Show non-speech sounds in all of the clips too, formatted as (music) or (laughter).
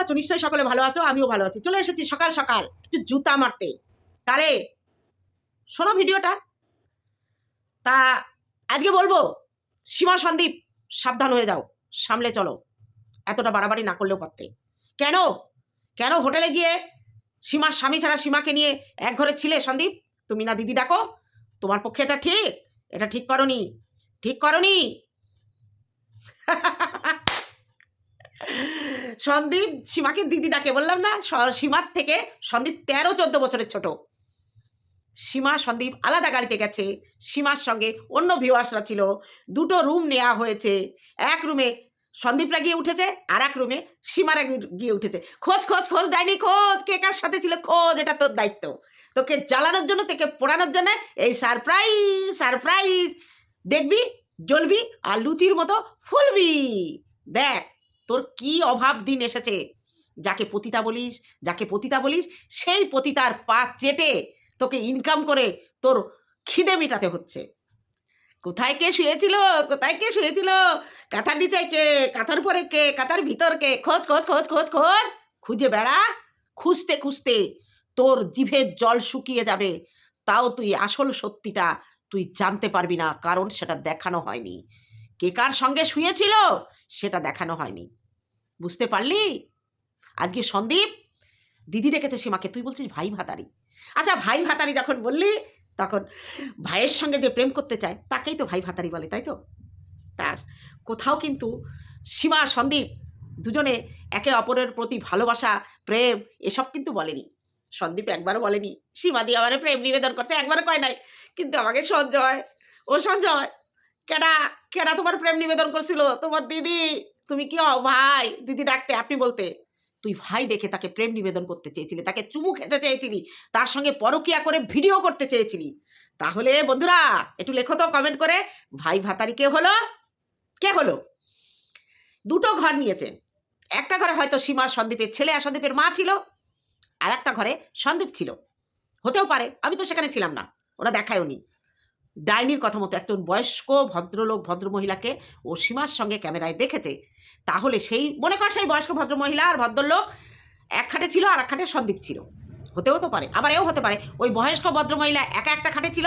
আছো? নিশ্চয়ই সকলে ভালো আছো, আমিও ভালো আছি। চলে এসেছি সকাল সকাল, একটু জুতা মারতে। কারে? শোনো ভিডিওটা। তা, আজকে বলব, সীমা সন্দীপ, সাবধান হয়ে যাও, সামলে চলো। এতটা বাড়াবাড়ি না করলেও পারতে। কেন? কেন হোটেলে গিয়ে সীমার স্বামী ছাড়া সীমাকে নিয়ে এক ঘরে ছিলে? সন্দীপ, তুমি না দিদি ডাকো? তোমার পক্ষে এটা ঠিক? এটা ঠিক করনি। ঠিক করনি? (laughs) সন্দীপ সীমাকে দিদি ডাকে, বললাম না সীমার থেকে সন্দীপ তেরো, চোদ্দ বছরের ছোট। সীমা, সন্দীপ আলাদা গাড়িতে গেছে। সীমার সঙ্গে অন্য ভিউয়ার্সরা ছিল। দুটো রুম নেওয়া হয়েছে। এক রুমে সন্দীপরা গিয়ে উঠেছে, আর এক রুমে সীমারা গিয়ে উঠেছে। খোঁজ খোঁজ খোঁজ, ডাইনি, খোঁজ, কে কার সাথে ছিল খোঁজ, এটা তোর দায়িত্ব। তোকে জ্বালানোর জন্য, তোকে পোড়ানোর জন্য এই সারপ্রাইজ সারপ্রাইজ দেখবি, জ্বলবি আর লুচির মতো ফুলবি। দেখ তোর কি অভাব দিন এসেছে? যাকে পতিতা বলিস, যাকে পতিতা বলিস, সেই পতিতার পা চেটে তোকে ইনকাম করে তোর খিদে মেটাতে হচ্ছে। কোথায় কে শুয়েছিল? কোথায় কে শুয়েছিল? কাঁথার নিচে কে? কাঁথার পরে কে? কাঁথার ভিতর কে? খোঁজ খোঁজ খোঁজ খোঁজ খোঁজ। খুঁজে বেড়া। খুঁজতে খুঁজতে তোর জিভের জল শুকিয়ে যাবে। তাও তুই আসল সত্যিটা তুই জানতে পারবি না, কারণ সেটা দেখানো হয়নি। কে কার সঙ্গে শুয়েছিল, সেটা দেখানো হয়নি। বুঝতে পারলি? আজকে সন্দীপ, দিদি ডেকেছে সীমাকে। তুই বলছিস ভাই ভাতারি। আচ্ছা ভাই ভাতারি যখন বললি, তখন ভাইয়ের সঙ্গে যে প্রেম করতে চায়, তাকেই তো ভাই ভাতারি বলে, তাই তো? তার কোথাও কিন্তু সীমা, সন্দীপ দুজনে একে অপরের প্রতি ভালোবাসা, প্রেম এসব কিন্তু বলেনি। সন্দীপ একবারও বলেনি, সীমা দিয়ে আমার প্রেম নিবেদন করছে, একবারও কয় নাই, কিন্তু আমাকে সঞ্জয়, ও সঞ্জয়, কেডা কেডা তোমার প্রেম নিবেদন করছিল? তোমার দিদি তুমি কি ভাই, দিদি ডাকতে, আপনি বলতে। তুই ভাই ডেকে তাকে প্রেম নিবেদন করতে চেয়েছিলি, তাকে চুমু খেতে চেয়েছিলি, তার সঙ্গে পরকিয়া করে ভিডিও করতে চেয়েছিলি। তাহলে বন্ধুরা, একটু লেখো তো কমেন্ট করে, ভাই ভাতারি কে হলো? কে হলো? দুটো ঘর নিয়েছে। একটা ঘরে হয়তো সীমা, সন্দীপের ছেলে আর সন্দীপের মা ছিল, আর একটা ঘরে সন্দীপ ছিল। হতেও পারে, আমি তো সেখানে ছিলাম না, ওরা দেখায়ও নি ডাইনির কথা মতো একজন বয়স্ক ভদ্রলোক ভদ্রমহিলাকে ও সীমার সঙ্গে ক্যামেরায় দেখেছে। তাহলে সেই, মনে কর সেই বয়স্ক ভদ্রমহিলা আর ভদ্রলোক এক খাটে ছিল আর এক খাটে সন্দীপ ছিল। হতেও তো পারে, আবার এও হতে পারে। ওই বয়স্ক ভদ্রমহিলা একা একটা খাটে ছিল,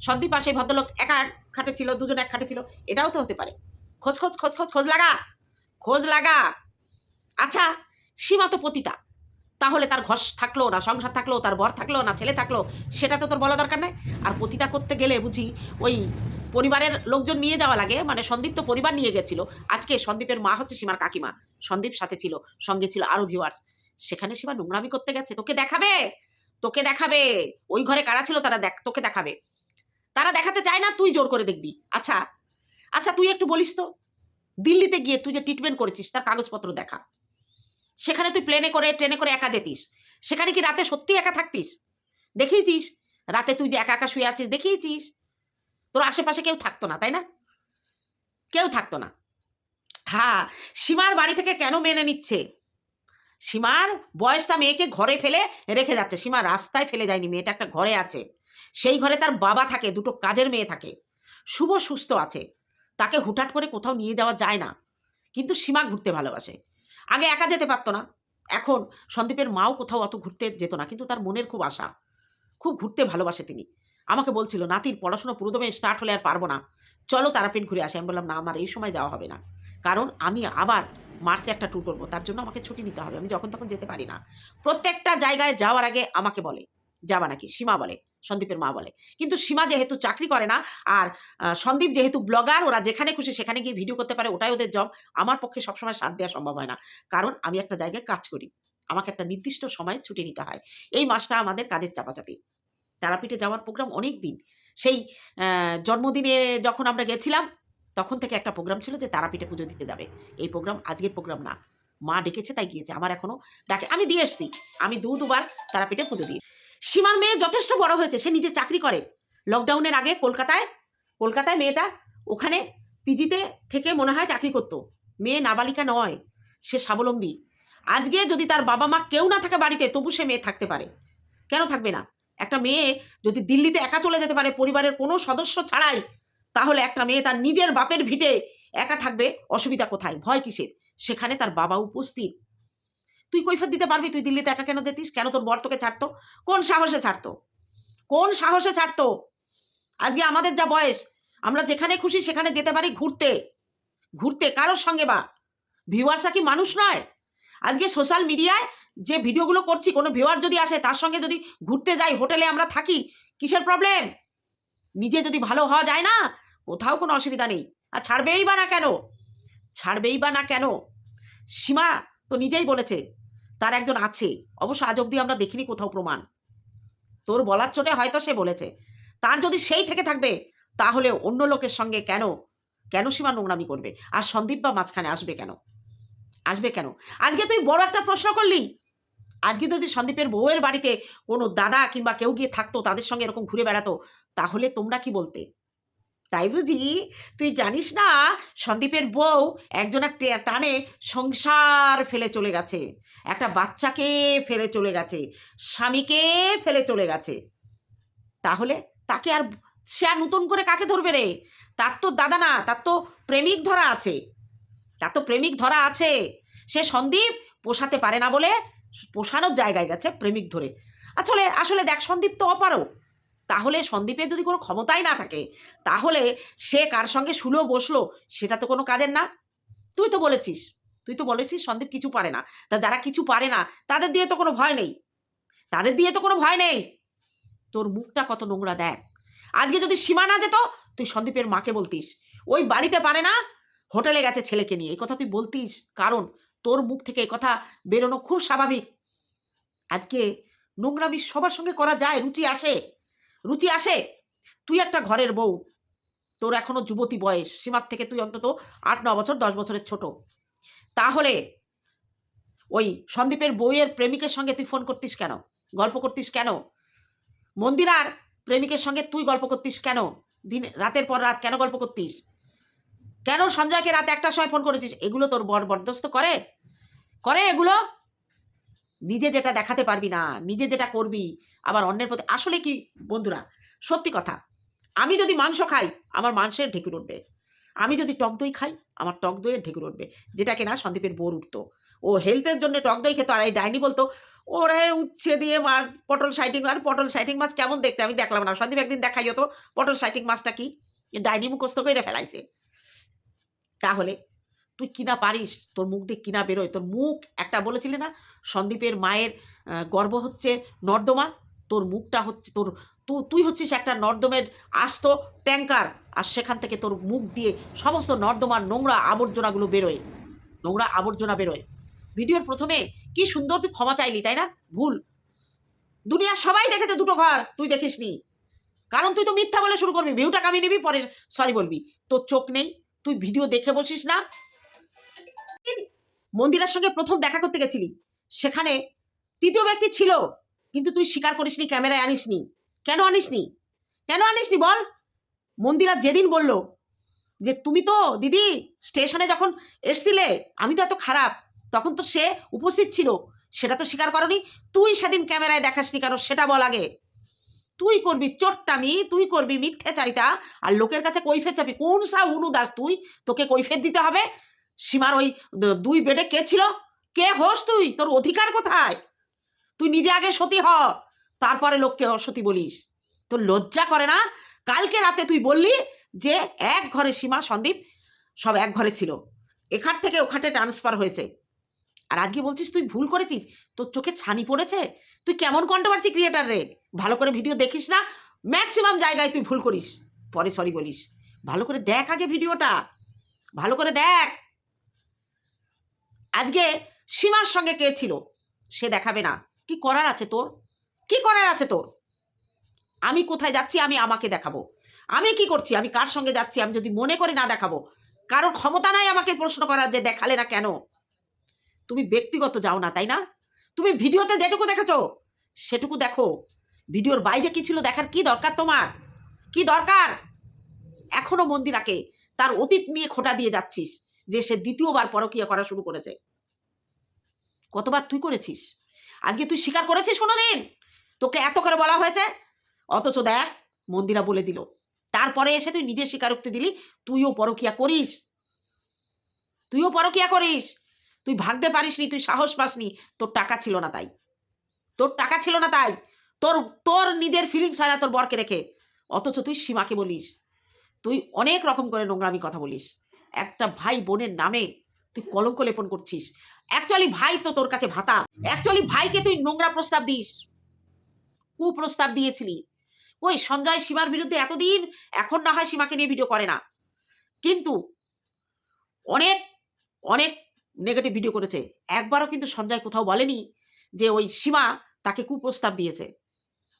সন্দীপ আর সেই ভদ্রলোক একা এক খাটে ছিল, দুজন এক খাটে ছিল, এটাও তো হতে পারে। খোঁজ খোঁজ খোঁজ খোঁজ খোঁজ লাগা খোঁজ লাগা। আচ্ছা সীমা তো পতিতা তাহলে তার ঘর থাকল না, সংসার থাকল, তার বর থাকল না, ছেলে থাকল, সেটা তো তোর বলা দরকার নাই? আর পতিতা করতে গেলে বুঝি ওই পরিবারের লোকজন নিয়ে যাওয়া লাগে মানে সন্দীপ তো পরিবার নিয়ে গেছিল। আজকে সন্দীপের মা হচ্ছে সীমার কাকিমা। সন্দীপ সাথে ছিল, সঙ্গে ছিল আরও ভিউয়ার্স সেখানে সীমা নোংরামি করতে গেছে, তোকে দেখাবে? তোকে দেখাবে। ওই ঘরে কারা ছিল তারা দেখ, তোকে দেখাবে। তারা দেখাতে চায় না, তুই জোর করে দেখবি। আচ্ছা আচ্ছা তুই একটু বলিস তো। দিল্লিতে গিয়ে তুই যে ট্রিটমেন্ট করেছিস, তার কাগজপত্র দেখা। সেখানে তুই প্লেনে করে ট্রেনে করে একা যেতিস। সেখানে কি রাতে সত্যি একা থাকতিস? দেখিয়েছিস? রাতে তুই যে একা একা শুয়ে আছিস, দেখিয়েছিস? তোর আশেপাশে কেউ থাকতো না, তাই না? কেউ থাকতো না। হ্যাঁ সীমার বাড়ি থেকে কেন মেনে নিচ্ছে? সীমার বয়সটা মেয়েকে ঘরে ফেলে রেখে যাচ্ছে। সীমা রাস্তায় ফেলে যায়নি, মেয়েটা একটা ঘরে আছে। সেই ঘরে তার বাবা থাকে, দুটো কাজের মেয়ে থাকে। শুভ সুস্থ আছে। তাকে হুটহাট করে কোথাও নিয়ে যাওয়া যায় না। কিন্তু সীমা ঘুরতে ভালোবাসে। আগে একা যেতে পারতো না। এখন সন্দীপের মাও কোথাও অত ঘুরতে যেত না, কিন্তু তার মনের খুব আশা। খুব ঘুরতে ভালোবাসে তিনি। আমাকে বলছিল, নাতির পড়াশোনা পুরোদমে স্টার্ট হলে আর পারব না। চলো তারাপীঠ ঘুরে আসি। আমি বললাম, না, আমার এই সময় যাওয়া হবে না। কারণ আমি আবার মার্চে একটা ট্যুর করব, তার জন্য আমাকে ছুটি নিতে হবে। আমি যখন তখন যেতে পারি না। প্রত্যেকটা জায়গায় যাওয়ার আগে আমাকে বলে, যাবা নাকি? সীমা বলে সন্দীপের মা বলে। কিন্তু সীমা যেহেতু চাকরি করে না, আর সন্দীপ যেহেতু ব্লগার ওরা যেখানে খুশি সেখানে গিয়ে ভিডিও করতে পারে, ওটাই ওদের জব আমার পক্ষে সবসময় সাথ দেওয়া সম্ভব হয় না। কারণ আমি একটা জায়গায় কাজ করি। আমাকে একটা নির্দিষ্ট সময় ছুটি নিতে হয়। এই মাসটা আমাদের কাজের চাপাচাপি। তারাপীঠে যাওয়ার প্রোগ্রাম অনেক দিন। সেই জন্মদিনে যখন আমরা গেছিলাম, তখন থেকে একটা প্রোগ্রাম ছিল যে তারাপীঠে পুজো দিতে যাবে। এই প্রোগ্রাম আজকের প্রোগ্রাম না। মা ডেকেছে, তাই গিয়েছে। আমার এখনও ডাকে আমি দিয়ে এসছি। আমি দু দুবার তারাপীঠে পুজো দিই সীমার মেয়ে যথেষ্ট বড় হয়েছে, সে নিজে চাকরি করে। লকডাউনের আগে কলকাতায় কলকাতায় মেয়েটা ওখানে পিজিতে থেকে মনে হয় চাকরি করতো। মেয়ে নাবালিকা নয়, সে স্বাবলম্বী। আজকে যদি তার বাবা মা কেউ না থাকে বাড়িতে, তবু সে মেয়ে থাকতে পারে। কেন থাকবে না? একটা মেয়ে যদি দিল্লিতে একা চলে যেতে পারে, পরিবারের কোনো সদস্য ছাড়াই, তাহলে একটা মেয়ে তার নিজের বাপের ভিটে একা থাকবে, অসুবিধা কোথায়? ভয় কিসের? সেখানে তার বাবা উপস্থিত। তুই কৈফত দিতে পারবি? তুই দিল্লিতে একা কেন যেতিস? কেন তোর বর তোকে ছাড়তো? কোন সাহসে ছাড়তো? কোন সাহসে ছাড়তো? আজকে আমাদের যা বয়স, আমরা যেখানে খুশি সেখানে যেতে পারি ঘুরতে। ঘুরতে কারোর সঙ্গে বা? ভিউয়ার্সরা কি মানুষ নয়? আজকে সোশ্যাল মিডিয়ায় যে ভিডিওগুলো করছি, কোনো ভিউয়ার যদি আসে, তার সঙ্গে যদি ঘুরতে যাই, হোটেলে আমরা থাকি, কিসের প্রবলেম নিজে যদি ভালো হওয়া যায় না, কোথাও কোনো অসুবিধা নেই। আর ছাড়বেই বা না কেন? ছাড়বেই বা না কেন? সীমা তো নিজেই বলেছে। তার একজন আছে। অবশ্য আজ অব্দি আমরা দেখিনি কোথাও প্রমাণ। তোর বলার চোটে হয়তো সে বলেছে। তার যদি সেই থেকে থাকবে, তাহলে অন্য লোকের সঙ্গে কেন কেন সীমা নোংরামি করবে? আর সন্দীপ বা মাঝখানে আসবে কেন? আসবে কেন? আজকে তুই বড় একটা প্রশ্ন করলি। আজকে যদি সন্দীপের বউয়ের বাড়িতে কোনো দাদা কিংবা কেউ গিয়ে থাকতো, তাদের সঙ্গে এরকম ঘুরে বেড়াতো, তাহলে তোমরা কি বলতে? তাই বুঝি? তুই জানিস না, সন্দীপের বউ একজনের টানে সংসার ফেলে চলে গেছে। একটা বাচ্চাকে ফেলে চলে গেছে, স্বামীকে ফেলে চলে গেছে। তাহলে তাকে আর সে আর নতুন করে কাকে ধরবে রে? তার তো দাদা না, তার তো প্রেমিক ধরা আছে। তার তো প্রেমিক ধরা আছে। সে সন্দীপ পোষাতে পারে না বলে, পোষানোর জায়গায় গেছে প্রেমিক ধরে। আসলে আসলে দেখ, সন্দীপ তো অপারও তাহলে সন্দীপের যদি কোনো ক্ষমতাই না থাকে, তাহলে সে কার সঙ্গে শুলো বসল, সেটা তো কোনো কাজের না। তুই তো বলেছিস, তুই তো বলেছিস সন্দীপ কিছু পারে না। তা যারা কিছু পারে না, তাদের দিয়ে তো কোনো ভয় নেই। তাদের দিয়ে তো কোনো ভয় নেই। তোর মুখটা কত নোংরা দেখ। আজকে যদি সীমা না যেত, তুই সন্দীপের মাকে বলতিস। ওই বাড়িতে পারে না, হোটেলে গেছে ছেলেকে নিয়ে। এই কথা তুই বলতিস, কারণ তোর মুখ থেকে এই কথা বেরোনো খুব স্বাভাবিক। আজকে নোংরামি সবার সঙ্গে করা যায়, রুচি আসে। রুচি আসে? তুই একটা ঘরের বউ। তোর এখনও যুবতী বয়স। সীমার থেকে তুই অন্তত আট, ন বছর, দশ বছরের ছোট। তাহলে ওই সন্দীপের বউয়ের প্রেমিকের সঙ্গে তুই ফোন করতিস কেন? গল্প করতিস কেন? মন্দিরার প্রেমিকের সঙ্গে তুই গল্প করতিস কেন? দিন, রাতের পর রাত কেন গল্প করতিস? কেন সঞ্জয়কে রাত একটার সময় ফোন করেছিস? এগুলো তোর বর বরদস্ত করে? করে এগুলো? নিজে যেটা দেখাতে পারবি না, নিজে যেটা করবি, আবার অন্যের প্রতি, আসলে কি বন্ধুরা? সত্যি কথা, আমি যদি মাংস খাই, আমার মাংসের ঢেকুর উঠবে। আমি যদি টক দই খাই, আমার টক দইয়ের ঢেকুর উঠবে। যেটা কিনা সন্দীপের বোর উঠতো। ও হেলথের জন্য টক দই খেতো, আর এই ডাইনি বলতো, ওরা উচ্ছে দিয়ে মার, পটল সাইটিং আর পটল সাইটিং মাছ কেমন দেখতে? আমি দেখলাম না। সন্দীপ একদিন দেখাই তো, পটল সাইটিং মাছটা কি? ডাইনি মুখস্থ করে ফেলাইছে। তাহলে তুই কিনা পারিস? তোর মুখ দিয়ে কিনা বেরোয়। তোর মুখ একটা বলেছিলি না? সন্দীপের মায়ের গর্ব হচ্ছে নর্দমা। তোর মুখটা হচ্ছে তোর তুই হচ্ছিস একটা নর্দমের আস্ত ট্যাঙ্কার আর সেখান থেকে তোর মুখ দিয়ে সমস্ত নর্দমার নোংরা আবর্জনাগুলো বেরোয়। নোংরা আবর্জনা বেরোয়। ভিডিওর প্রথমে কি সুন্দর তুই ক্ষমা চাইলি, তাই না? ভুল। দুনিয়ার সবাই দেখেছে দুটো ঘর তুই দেখিসনি। কারণ তুই তো মিথ্যা বলে শুরু করবি। ভিউটা কামিয়ে নিবি, পরে সরি বলবি। তোর চোখ নেই। তুই ভিডিও দেখে বসিস না। মন্দিরের সঙ্গে প্রথম দেখা করতে গেছিলি। সেখানে তৃতীয় ব্যক্তি ছিল, কিন্তু তুই স্বীকার করিসনি, ক্যামেরায় আনিসনি। কেন আনিসনি? কেন আনিসনি বল? মন্দিরা যেদিন বলল যে, তুমি তো দিদি স্টেশনে যখন এসছিলে, আমি তো এত খারাপ, তখন তো সে উপস্থিত ছিল, সেটা তো স্বীকার করনি। তুই সেদিন ক্যামেরায় দেখাসনি কেন, সেটা বল আগে। তুই করবি চোট্টামি তুই করবি মিথ্যাচারিতা, আর লোকের কাছে কৈফের চাপি। কোন সা উনু দাস তুই? তোকে কৈফের দিতে হবে সীমার ওই দুই বেডে কে ছিল? কে হোস তুই? তোর অধিকার কোথায়? তুই নিজে আগে সতী হ, তারপরে লোককে অসতী বলিস। তোর লজ্জা করে না? কালকে রাতে তুই বললি যে এক ঘরে সীমা, সন্দীপ সব এক ঘরে ছিল। এখান থেকে ওখানে ট্রান্সফার হয়েছে। আর আজকে বলছিস তুই ভুল করেছিস? তোর চোখে ছানি পড়েছে? তুই কেমন কন্ট্রোভার্সি ক্রিয়েটার রে? ভালো করে ভিডিও দেখিস না? ম্যাক্সিমাম জায়গায় তুই ভুল করিস। পরে সরি বলিস। ভালো করে দেখ আগে ভিডিওটা ভালো করে দেখ। আজকে সীমার সঙ্গে কে ছিল? সে দেখাবে না। কি করার আছে তোর? কি করার আছে তোর? আমি কোথায় যাচ্ছি, আমি আমাকে দেখাবো। আমি কি করছি? আমি কার সঙ্গে যাচ্ছি? আমি যদি মনে করে না দেখাবো, কারোর ক্ষমতা নাই আমাকে প্রশ্ন করার যে দেখালে না কেন? তুমি ব্যক্তিগত যাও না, তাই না? তুমি ভিডিওতে যেটুকু দেখেছ, সেটুকু দেখো। ভিডিওর বাইরে কি ছিল দেখার কি দরকার তোমার? কি দরকার? এখনও মন্দিরাকে, তার অতীত নিয়ে খোটা দিয়ে যাচ্ছিস। যে সে দ্বিতীয়বার পরকীয়া করা শুরু করেছে। কতবার তুই করেছিস? আজকে তুই স্বীকার করেছিস কোনোদিন? তোকে এত করে বলা হয়েছে? অথচ দেখ, মন্দিরা বলে দিল, তারপরে এসে তুই নিজের স্বীকারোক্তি দিলি, তুইও পরকিয়া করিস। তুইও পরকিয়া করিস। তুই ভাগতে পারিসনি, তুই সাহস পাসনি, তোর টাকা ছিল না তাই। তোর টাকা ছিল না তাই। তোর তোর নিজের ফিলিংস হয় না তোর বরকে রেখে অথচ তুই সীমাকে বলিস। তুই অনেক রকম করে নোংরামি কথা বলিস। একটা ভাই বোনের নামে তুই কলঙ্ক লেপন করছিস। অ্যাকচুয়ালি ভাই তো তোর কাছে ভাতা। অ্যাকচুয়ালি ভাইকে তুই নোংরা প্রস্তাব দিস। কুপ্রস্তাব দিয়েছিলি। ওই সঞ্জয় সীমার বিরুদ্ধে এতদিন এখন না হয় সীমাকে নিয়ে ভিডিও করে না। কিন্তু অনেক অনেক নেগেটিভ ভিডিও করেছে। একবারও কিন্তু সঞ্জয় কোথাও বলেনি যে ওই সীমা তাকে কুপ্রস্তাব দিয়েছে।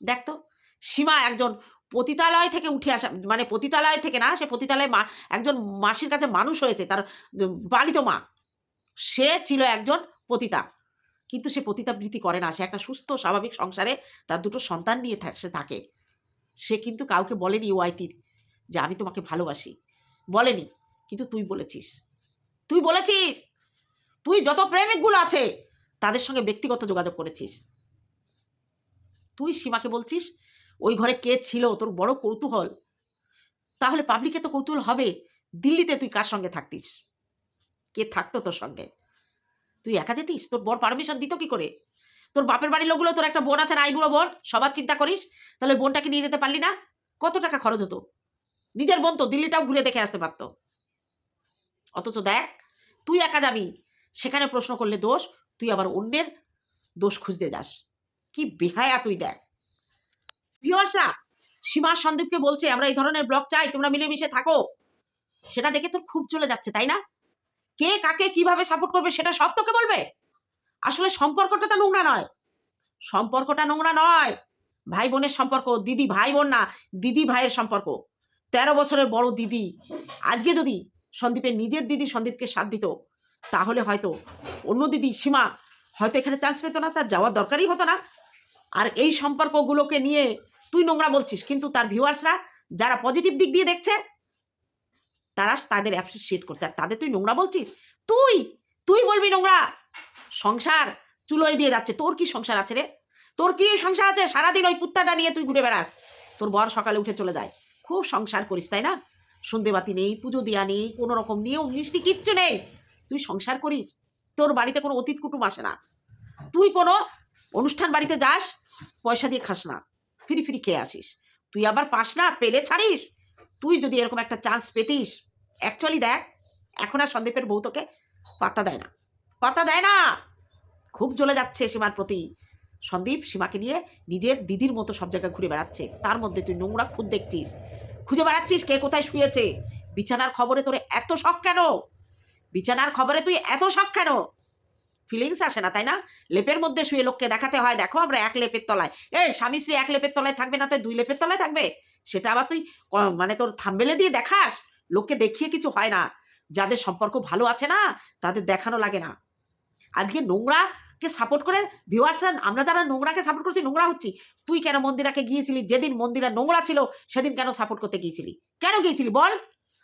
দেখ তো, সীমা একজন পতিতালয় থেকে উঠে আসা মানে পতিতালয় থেকে না, সে পতিতালয় মা, একজন মাসির কাছে মানুষ হয়েছে, তার পালিত মা। সে ছিল একজন পতিতা। কিন্তু সে পতিতাবৃত্তি করে না, সে একটা সুস্থ, স্বাভাবিক সংসারে তার দুটো সন্তান নিয়ে সে থাকে। সে কিন্তু কাউকে বলেনি ওয়াইটির যে আমি তোমাকে ভালোবাসি। বলেনি, কিন্তু তুই বলেছিস। তুই বলেছিস! তুই যত প্রেমিকগুলো আছে, তাদের সঙ্গে ব্যক্তিগত যোগাযোগ করেছিস। তুই সীমাকে বলছিস ওই ঘরে কে ছিল? তোর বড় কৌতূহল। তাহলে পাবলিকে তো কৌতূহল হবে। দিল্লিতে তুই কার সঙ্গে থাকতিস? কে থাকতো তোর সঙ্গে? তুই একা যেতিস? তোর বর পারমিশন দিত কি করে? তোর বাপের বাড়ির লোকগুলো, তোর একটা বোন আছে না আইবুড়ো বোন, সবার চিন্তা করিস, তাহলে বোনটাকে নিয়ে যেতে পারলি না? কত টাকা খরচ হতো? নিজের বোন তো দিল্লিটাও ঘুরে দেখে আসতে পারতো। অথচ দেখ, তুই একা যাবি। সেখানে প্রশ্ন করলে দোষ, তুই আবার অন্যের দোষ খুঁজতে যাস। কি বেহায়া তুই দেখ। ভিউয়ার্সরা সীমা সন্দীপকে বলছে, আমরা এই ধরনের ব্লগ চাই, তোমরা মিলেমিশে থাকো। সেটা দেখে তোর খুব চলে যাচ্ছে, তাই না? কে কাকে কীভাবে সাপোর্ট করবে সেটা সব তোকে বলবে। আসলে সম্পর্কটা তো নোংরা নয়। সম্পর্কটা নোংরা নয়। ভাই বোনের সম্পর্ক, দিদি ভাই বোন না, দিদি ভাইয়ের সম্পর্ক। তেরো বছরের বড় দিদি। আজকে যদি সন্দীপের নিজের দিদি সন্দীপকে সাথ দিত, তাহলে হয়তো অন্য দিদি সীমা হয়তো এখানে চান্স পেতো না, তার যাওয়ার দরকারই হতো না। আর এই সম্পর্কগুলোকে নিয়ে তুই নোংরা বলছিস, কিন্তু তার ভিউয়ার্সরা যারা পজিটিভ দিক দিয়ে দেখছে, তারা তাদের অ্যাপ্রিসিয়েট করছে। আর তাদের তুই নোংরা বলছিস? তুই তুই বলবি নোংরা। সংসার চুলোয় দিয়ে যাচ্ছে। তোর কি সংসার আছে রে? তোর কি সংসার আছে? সারাদিন ওই কুত্তাটা নিয়ে তুই ঘুরে বেড়াস। তোর বর সকালে উঠে চলে যায়। খুব সংসার করিস, তাই না? সন্ধেবাতি নেই, পুজো দেওয়া নেই, কোনো রকম নিয়ম মিষ্টি কিচ্ছু নেই। তুই সংসার করিস। তোর বাড়িতে কোনো অতীত কুটুম আসে না। তুই কোনো অনুষ্ঠান বাড়িতে যাস, পয়সা দিয়ে খাস না। ফিরি ফিরি খেয়ে আসিস। তুই আবার পাস না, পেলে ছাড়িস। তুই যদি এরকম একটা চান্স পেতিস অ্যাকচুয়ালি দেখ, এখন আর সন্দীপের বউ তোকে পাত্তা দেয় না। পাত্তা দেয় না! খুব জ্বলে যাচ্ছে সীমার প্রতি। সন্দীপ সীমাকে নিয়ে নিজের দিদির মতো সব জায়গায় ঘুরে বেড়াচ্ছে। তার মধ্যে তুই নোংরা খুদ দেখছিস। খুঁজে বেড়াচ্ছিস কে কোথায় শুয়েছে? বিছানার খবরে তোর এত শখ কেন? বিছানার খবরে তুই এত শখ কেন? ফিলিংস আসে না, তাই না? লেপের মধ্যে শুয়ে লোককে দেখাতে হয়, দেখো আমরা এক লেপের তলায়। এ স্বামী স্ত্রী এক লেপের তলায় থাকবে না তো দুই লেপের তলায় থাকবে? সেটা আবার তুই মানে তোর থাম্বেলে দিয়ে দেখাস? লোককে দেখিয়ে কিছু হয় না। যাদের সম্পর্ক ভালো আছে না, তাদের দেখানো লাগে না। আজকে নোংরাকে সাপোর্ট করে ভিউয়ার্সরা আমরা যারা নোংরাকে সাপোর্ট করছি, নোংরা হচ্ছি, তুই কেন মন্দিরাকে গিয়েছিলি? যেদিন মন্দিরা নোংরা ছিল, সেদিন কেন সাপোর্ট করতে গিয়েছিলি? কেন গিয়েছিলি? বল।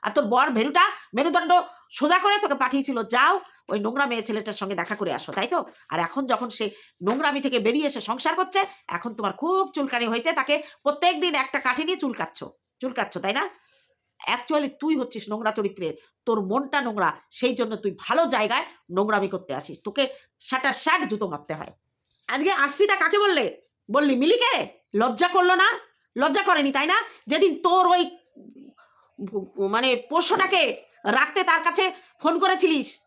আর তোর বর ভেরুটা মেরুদণ্ড সোজা করে তোকে পাঠিয়েছিল। যাও, ওই নোংরা মেয়ে ছেলেটার সঙ্গে দেখা করে আসো, তাই তো? আর এখন যখন সে নোংরামি থেকে বেরিয়ে এসে সংসার করছে, এখন তোমার খুব চুলকানি হয়েছে তাকে প্রত্যেক দিন একটা কাঠি নিয়ে চুলকাচ্ছ চুলকাচ্ছ, তাই না? অ্যাকচুয়ালি তুই হচ্ছিস নোংরা চরিত্রের, তোর মনটা নোংরা, সেই জন্য তুই ভালো জায়গায় নোংরামি করতে আসিস। তোকে সাটা শার্ট জুতো মারতে হয়। আজকে আশ্রিতা কাকে বললে? বললি, মিলিকে? লজ্জা করল না? লজ্জা করেনি, তাই না? যেদিন তোর ওই মানে পোষ্যটাকে রাখতে তার কাছে ফোন করেছিলিস।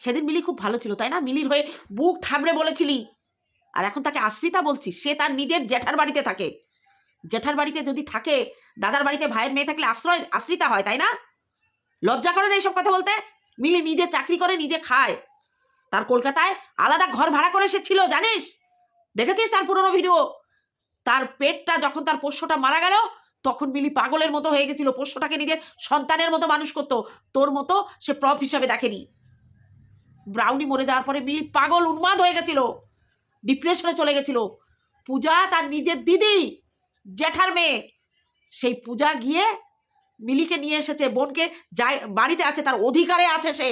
সেদিন মিলি খুব ভালো ছিল, তাই না? মিলির হয়ে বুক থাবড়ে বলেছিলি। আর এখন তাকে আশ্রিতা বলছিস, সে তার নিজের জেঠার বাড়িতে থাকে। জেঠার বাড়িতে যদি থাকে, দাদার বাড়িতে ভাইয়ের মেয়ে থাকলে আশ্রয়, আশ্রিতা হয়, তাই না? লজ্জা করে না এইসব কথা বলতে? মিলি নিজে চাকরি করে, নিজে খায়। তার কলকাতায় আলাদা ঘর ভাড়া করে সে ছিল, জানিস? দেখেছিস তার পুরনো ভিডিও? তার পেটটা যখন তার পোষ্যটা মারা গেল তখন মিলি পাগলের মতো হয়ে গেছিল, পোষ্যটাকে নিজের সন্তানের মতো মানুষ করতো, তোর মতো সে প্রপ হিসাবে দেখেনি। ব্রাউনি মরে যাওয়ার পরে মিলি পাগল, উন্মাদ হয়ে গেছিল ডিপ্রেশনে চলে গেছিল। পূজা তার নিজের দিদি, জ্যাঠার মেয়ে, সেই পূজা গিয়ে মিলিকে নিয়ে এসেছে, বোনকে যাই বাড়িতে আছে, তার অধিকারে আছে সে,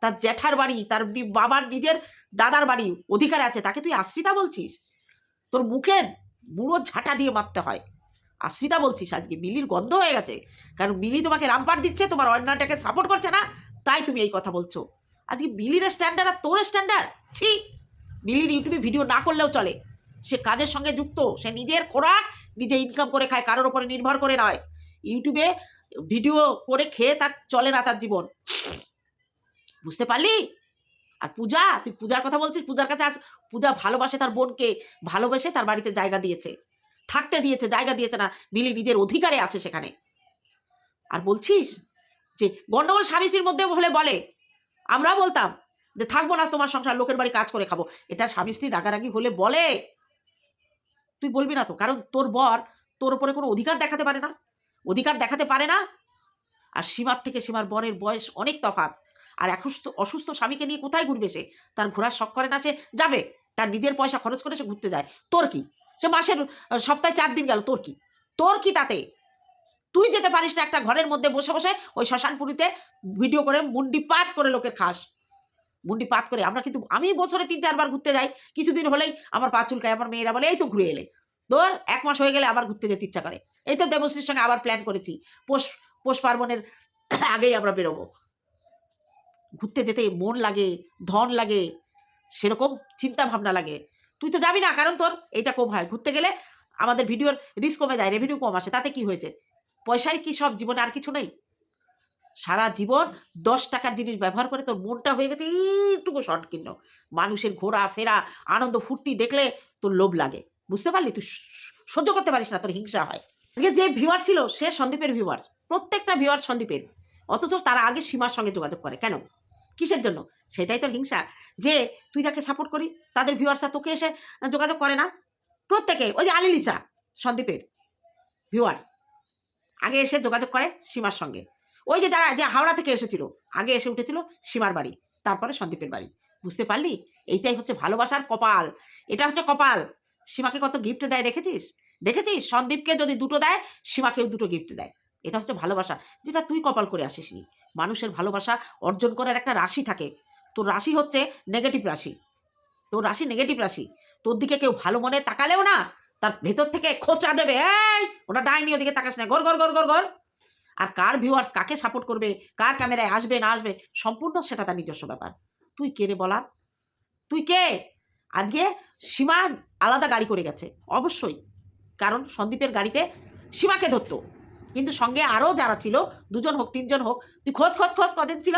তার জ্যাঠার বাড়ি, তার বাবার নিজের দাদার বাড়ি, অধিকারে আছে, তাকে তুই আশ্রিতা বলছিস? তোর মুখে বুড়ো ঝাঁটা দিয়ে মারতে হয়। আশ্রিতা বলছিস, আজকে মিলির গন্ধ হয়ে গেছে। কারণ মিলি তোমাকে রামপাট দিচ্ছে, তোমার অন্যায়টাকে সাপোর্ট করছে না, তাই তুমি এই কথা বলছো। আজকে বিলির স্ট্যান্ডার্ড আর তোর স্ট্যান্ডার্ড ছি! বিলির ইউটিউবে ভিডিও না করলেও চলে। সে কাজের সঙ্গে যুক্ত, সে নিজের খোরাক নিজে ইনকাম করে খায়, কারোর উপরে নির্ভর করে নয়। ইউটিউবে ভিডিও করে খেয়ে তার চলে না তার জীবন। বুঝতে পারলি? আর পূজা, তুই পূজার কথা বলছিস, পূজার কাছে আস। পূজা ভালোবাসে তার বোনকে, ভালোবেসে তার বাড়িতে জায়গা দিয়েছে। থাকতে দিয়েছে, জায়গা দিয়েছে না, মিলি নিজের অধিকারে আছে সেখানে। আর বলছিস যে গন্ডগোল স্বামী স্ত্রীর মধ্যে হলে বলে। আমরা বলতাম যে থাকব না, তোমার সংসার, লোকের বাড়ি কাজ করে খাব। এটা স্বামী স্ত্রী রাগারাগি হলে বলে। তুই বলবি না তো, কারণ তোর বর তোর উপরে কোনো অধিকার দেখাতে পারে না। অধিকার দেখাতে পারে না। আর সীমার থেকে সীমার বরের বয়স অনেক তফাৎ। আর অসুস্থ অসুস্থ স্বামীকে নিয়ে কোথায় ঘুরবে সে? তার ঘোরার শখ করে না সে? যাবে। তার নিজের পয়সা খরচ করে সে ঘুরতে যায়। তোর কি? সে মাসের সপ্তাহে চার দিন গেল। তোর কি? তোর কি তাতে? তুই যেতে পারিস না একটা ঘরের মধ্যে বসে বসে ওই শ্মশানপুরিতে ভিডিও করে মুন্ডি পাত করে লোকের খাস। মুন্ডি পাত করে। আমরা কিন্তু, আমি বছরে তিন, চারবার ঘুরতে যাই। কিছুদিন হলেই আমার পা চুলকায়, আমার মেয়েরা বলে, এই তো ঘুরে এলে। তোর এক মাস হয়ে গেলে আবার ঘুরতে যেতে ইচ্ছা করে। এই তো দেবশ্রীর সঙ্গে আবার প্ল্যান করেছি। পোষ পোষ পার্বণের (clears throat) আগেই আমরা বেরোবো। ঘুরতে যেতে মন লাগে, ধন লাগে, সেরকম চিন্তা ভাবনা লাগে। তুই তো যাবি না, কারণ তোর এইটা কম হয়। ঘুরতে গেলে আমাদের ভিডিওর রিস্ক কমে যায় রেভিনিউ কম আসে, তাতে কি হয়েছে? পয়সায় কি সব জীবনে আর কিছু নেই? সারা জীবন দশ টাকার জিনিস ব্যবহার করে তোর মনটা হয়ে গেছে, এইটুকু কিন্ন মানুষের ঘোরা, ফেরা, আনন্দ, ফুর্তি দেখলে তোর লোভ লাগে। বুঝতে পারলি? তুই সহ্য করতে পারিস না, তোর হিংসা হয়। যে ভিউয়ার ছিল, সে সন্দীপের ভিউয়ার প্রত্যেকটা ভিউয়ার সন্দীপের। অথচ তারা আগে সীমার সঙ্গে যোগাযোগ করে। কেন? কিসের জন্য? সেটাই তো হিংসা। যে তুই যাকে সাপোর্ট করি, তাদের ভিউয়ার্সরা তোকে এসে যোগাযোগ করে না। প্রত্যেকে, ওই যে আলিলিসা, সন্দীপের ভিউয়ার্স আগে এসে যোগাযোগ করে সীমার সঙ্গে। ওই যে যারা, যে হাওড়া থেকে এসেছিল, আগে এসে উঠেছিল সীমার বাড়ি, তারপরে সন্দীপের বাড়ি। বুঝতে পারলি? এইটাই হচ্ছে ভালোবাসার কপাল। এটা হচ্ছে কপাল। সীমাকে কত গিফট দেয়, দেখেছিস? দেখেছিস? সন্দীপকে যদি দুটো দেয়, সীমাকেও দুটো গিফট দেয়। এটা হচ্ছে ভালোবাসা। যেটা তুই কপাল করে আসিসনি। মানুষের ভালোবাসা অর্জন করার একটা রাশি থাকে। তোর রাশি হচ্ছে নেগেটিভ রাশি। তোর রাশি নেগেটিভ রাশি। তোর দিকে কেউ ভালো মনে তাকালেও না, তার ভেতর থেকে খোঁচা দেবে ওটা ডাইনি, ওদিকে তাকাস না গর গর গর গর গর আর কার ভিউয়ার্স কাকে সাপোর্ট করবে, কার ক্যামেরায় আসবে, না আসবে, সম্পূর্ণ সেটা তার নিজস্ব ব্যাপার। তুই কে রে বলা তুই কে? আজকে সীমা আলাদা গাড়ি করে গেছে, অবশ্যই। কারণ সন্দীপের গাড়িতে সীমাকে ধরতো। কিন্তু সঙ্গে আরও যারা ছিল, দুজন হোক, তিনজন হোক, তুই খোঁজ খোঁজ খোঁজ কদিন ছিল?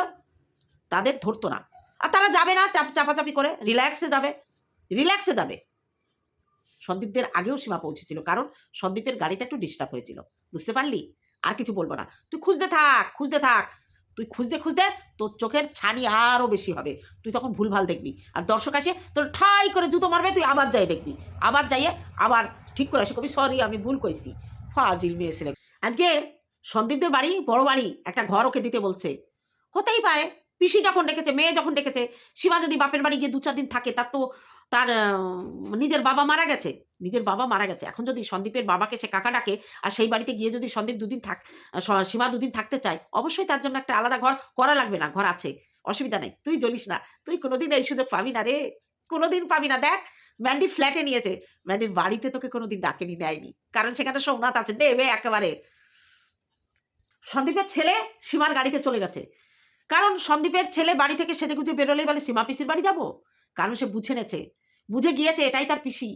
তাদের ধরতো না। আর তারা যাবে না চাপাচাপি করে রিল্যাক্সে যাবে রিল্যাক্সে যাবে। সন্দীপদের আগেও সীমা পৌঁছেছিল, কারণ সন্দীপের গাড়িটা একটু ডিস্টার্ব হয়েছিল। বুঝতে পারলি? আর কিছু বলব না। তুই খুঁজতে থাক খুঁজতে থাক। তুই খুঁজতে খুঁজতে তোর চোখের ছানি আরও বেশি হবে। তুই তখন ভুলভাল দেখবি। আর দর্শক আসে, তোর ঠাই করে জুতো মারবে, তুই আবার যাই দেখবি। আবার যাইয়ে, আবার ঠিক করে আসে কবি সরি আমি ভুল কইছি। ফাজিল মেয়ে ছেলে আজকে সন্দীপদের বাড়ি, বড় বাড়ি, একটা ঘর ওকে দিতে বলছে। হতেই পারে, পিসি যখন ডেকেছে, মেয়ে যখন ডেকেছে, শিবা যদি বাপের বাড়ি গিয়ে দু চার দিন থাকে, তার তো তার নিজের বাবা মারা গেছে। নিজের বাবা মারা গেছে। এখন যদি সন্দীপের বাবাকে সে কাকা ডাকে, আর সেই বাড়িতে গিয়ে যদি সন্দীপ দুদিন থাক সীমা দুদিন থাকতে চায়, অবশ্যই তার জন্য একটা আলাদা ঘর করা লাগবে না, ঘর আছে। অসুবিধা নেই, তুই জ্বলিস না। তুই কোনোদিন এই সুযোগ পাবি না রে। কোনোদিন পাবি না। দেখ, ম্যান্ডি ফ্ল্যাটে নিয়েছে। ম্যান্ডির বাড়িতে তোকে কোনোদিন ডাকেনি, নেয়নি। কারণ সেখানে সোমনাথ আছে। দেবে একেবারে। সন্দীপের ছেলে সীমার গাড়িতে চলে গেছে। কারণ সন্দীপের ছেলে বাড়ি থেকে সেজে গুজে বেরোলেই বলে, সীমা পিসির বাড়ি যাব? কারণ সে বুঝে নেছে। বুঝে গিয়েছে এটাই তার পিসি।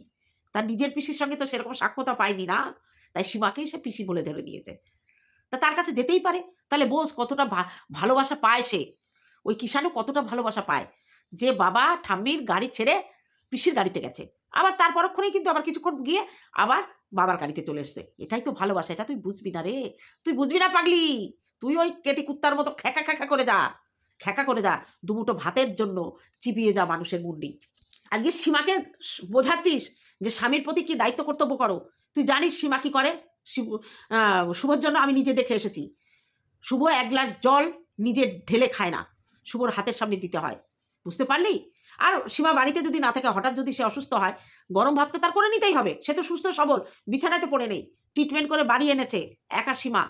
তার নিজের পিসির সঙ্গে তো সেরকম সাক্ষ্যতা পায়নি না। তাই সীমাকেই সে পিসি বলে ধরে দিয়েছে তা তার কাছে যেতেই পারে। তাহলে বোস কতটা ভালোবাসা পায় সে? ওই কিষানও কতটা ভালোবাসা পায়? যে বাবা ঠাম্মির গাড়ি ছেড়ে পিসির গাড়িতে গেছে। আবার তার পরক্ষণেই কিন্তু আবার কিছুক্ষণ গিয়ে আবার বাবার গাড়িতে চলে এসছে। এটাই তো ভালোবাসা, এটা তুই বুঝবি না রে। তুই বুঝবি না পাগলি? তুই ওই কেটি কুত্তার মতো খেকা খেকা করে যা খেকা করে যা দুমুটো ভাতের জন্য চিপিয়ে যা মানুষের মুন্ডি। আজকে সীমাকে বোঝাচ্ছিস যে স্বামীর প্রতি কি দায়িত্ব কর্তব্য করো? তুই জানিস সীমা কি করে? শুভর জন্য আমি নিজে দেখে এসেছি। শুভ এক গ্লাস জল নিজে ঢেলে খায় না। শুভর হাতের সামনে দিতে হয়। বুঝতে পারলি? আর সীমা বাড়িতে যদি না থাকে, হঠাৎ যদি সে অসুস্থ হয়, গরম ভাব তো তার করে নিতেই হবে। সে তো সুস্থ, সবল, বিছানাতে পড়ে নেই। ট্রিটমেন্ট করে বাড়ি এনেছে, একা সীমা।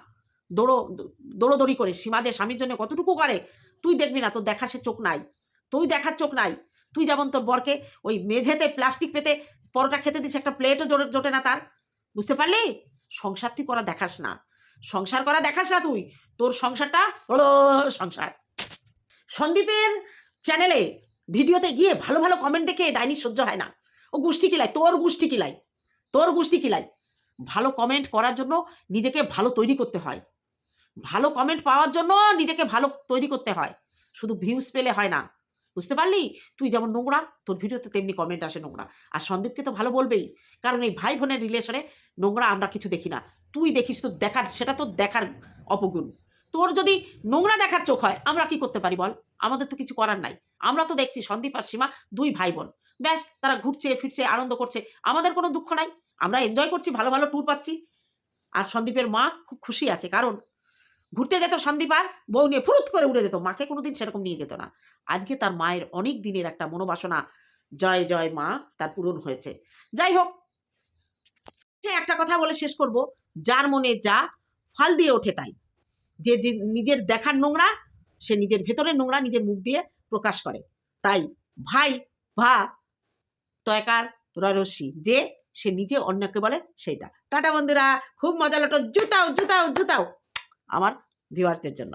দৌড়ো, দৌড়োদৌড়ি করে। সীমা যে স্বামীর জন্য কতটুকু করে, তুই দেখবি না, তোর দেখা সে চোখ নাই। তুই দেখার চোখ নাই। তুই যেমন তোর বরকে ওই মেঝেতে প্লাস্টিক পেতে পরোটা খেতে দিস, একটা প্লেটও জোটে জোটে না তার। বুঝতে পারলি? সংসার তুই করা দেখাস না। সংসার করা দেখাস না তুই। তোর সংসারটা হলো সংসার। সন্দীপের চ্যানেলে ভিডিওতে গিয়ে ভালো ভালো কমেন্ট দেখে ডাইনি সহ্য হয় না। ও গোষ্ঠী কিলাই তোর গোষ্ঠী কিলাই তোর গোষ্ঠী কিলাই ভালো কমেন্ট করার জন্য নিজেকে ভালো তৈরি করতে হয়। ভালো কমেন্ট পাওয়ার জন্য নিজেকে ভালো তৈরি করতে হয়। শুধু ভিউজ পেলে হয় না। বুঝতে পারলি? তুই যেমন নোংরা, তোর ভিডিওতে তেমনি কমেন্ট আসে নোংরা। আর সন্দীপকে তো ভালো বলবেই। কারণ এই ভাই বোনের রিলেশনে নোংরা আমরা কিছু দেখি না। তুই দেখিস তো দেখার, সেটা তো দেখার অপগুণ। তোর যদি নোংরা দেখার চোখ হয়, আমরা কি করতে পারি বল? আমাদের তো কিছু করার নাই। আমরা তো দেখছি সন্দীপ আর সীমা দুই ভাই বোন ব্যাস, তারা ঘুরছে, ফিরছে, আনন্দ করছে। আমাদের কোনো দুঃখ নাই। আমরা এনজয় করছি, ভালো ভালো ট্যুর পাচ্ছি। আর সন্দীপের মা খুব খুশি আছে। কারণ ঘুরতে যেত সন্দীপ আর বউ নিয়ে ফুরুত করে উড়ে যেত। মাকে কোনোদিন সেরকম নিয়ে যেত না। আজকে তার মায়ের অনেক দিনের একটা মনোবাসনা, জয় জয় মা, তার পূরণ হয়েছে। যাই হোক একটা কথা বলে শেষ করব। যার মনে যা, ফাল দিয়ে ওঠে তাই। যে নিজের দেখার নোংরা সে নিজের ভেতরে নোংরা নিজের মুখ দিয়ে প্রকাশ করে। তাই ভাই, ভা, তয়কার, রয়রসি, যে, সে নিজে অন্যকে বলে সেইটা। টাটা বন্ধুরা, খুব মজা লটো। জুতাও জুতাও জুতাও, আমার ভিউয়ার্সদের জন্য।